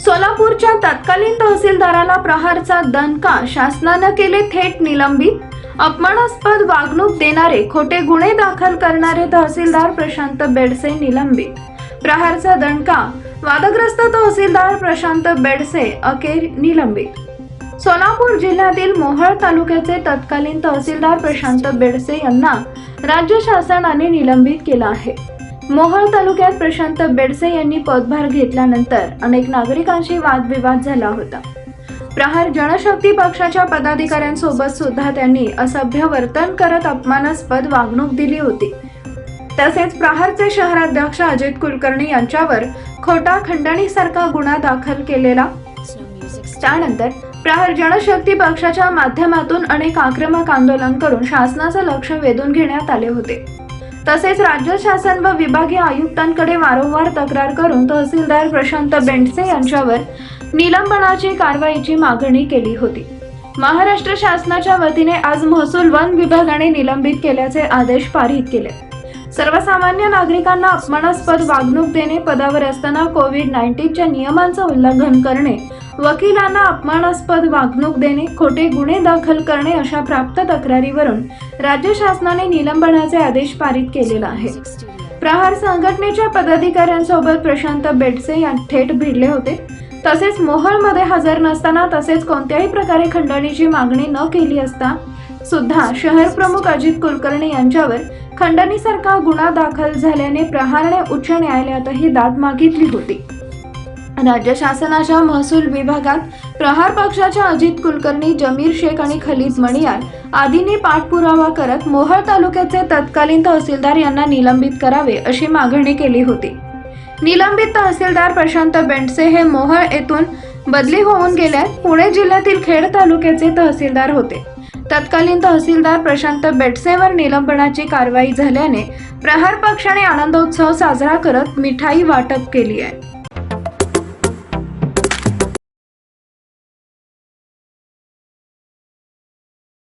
सोलापूरच्या तत्कालीन तहसीलदाराला प्रहारचा दणका शासनानं केले थेट निलंबित. अपमानास्पद वागणूक देणारे खोटे गुन्हे दाखल करणारे तहसीलदार प्रशांत बेडसे निलंबित. प्रहारचा दणका वादग्रस्त तहसीलदार प्रशांत बेडसे अखेर निलंबित. सोलापूर जिल्ह्यातील मोहळ तालुक्याचे तत्कालीन तहसीलदार प्रशांत बेडसे यांना राज्य शासनाने निलंबित केलं आहे. मोहोळ तालुक्यात प्रशांत बेडसे यांनी पदभार घेतल्यानंतर अनेक नागरिकांशी वादविवाद झाला होता. प्रहार जनशक्ती पक्षाच्या पदाधिकाऱ्यांसोबत सुद्धा त्यांनी असभ्य वर्तन करत अपमानास्पद वागणूक दिली होती. तसेच प्रहारचे शहराध्यक्ष अजित कुलकर्णी यांच्यावर खोटा खंडणीसारखा गुन्हा दाखल केलेला. त्यानंतर प्रहार जनशक्ती पक्षाच्या माध्यमातून अनेक आक्रमक आंदोलन करून शासनाचं लक्ष वेधून घेण्यात आले होते. तसेच राज्य शासन व विभागीय आयुक्तांकडे वारंवार तक्रार करून तहसीलदार प्रशांत बेंडसे यांच्यावर निलंबनाची कारवाईची मागणी केली होती. महाराष्ट्र शासनाच्या वतीने आज महसूल वन विभागाने निलंबित केल्याचे आदेश पारित केले. सर्वसामान्य नागरिकांना अपमानास्पद वागणूक देणे पदावर असताना कोविड नाईन्टीनच्या नियमांचं उल्लंघन करणे वकिलांना अपमानास्पद वागणूक देणे खोटे गुन्हे दाखल करणे अशा प्राप्त तक्रारीवरून राज्य शासनाने निलंबनाचे आदेश पारित केलेला आहे. प्रहार संघटनेच्या पदाधिकाऱ्यांसोबत प्रशांत बेडसे या थेट भिडले होते. तसेच मोहळमध्ये हजर नसताना तसेच कोणत्याही प्रकारे खंडणीची मागणी न केली असता सुद्धा शहर प्रमुख अजित कुलकर्णी यांच्यावर खंडणीसारखा गुन्हा दाखल झाल्याने प्रहारने उच्च न्यायालयातही दाद मागितली होती. राज्य शासनाच्या महसूल विभागात प्रहार पक्षाच्या अजित कुलकर्णी जमीर शेख आणि खलीद मणियार आदींनी पाठपुरावा करत मोहळ तालुक्याचे तत्कालीन तहसीलदार यांना निलंबित करावे अशी मागणी केली होती. निलंबित तहसीलदार प्रशांत बेंडसे हे मोहळ येथून बदली होऊन गेल्यात. पुणे जिल्ह्यातील खेड तालुक्याचे तहसीलदार होते. तत्कालीन तहसीलदार प्रशांत बेटसेवर निलंबनाची कारवाई झाल्याने प्रहार पक्षाने आनंदोत्सव साजरा करत मिठाई वाटप केली आहे.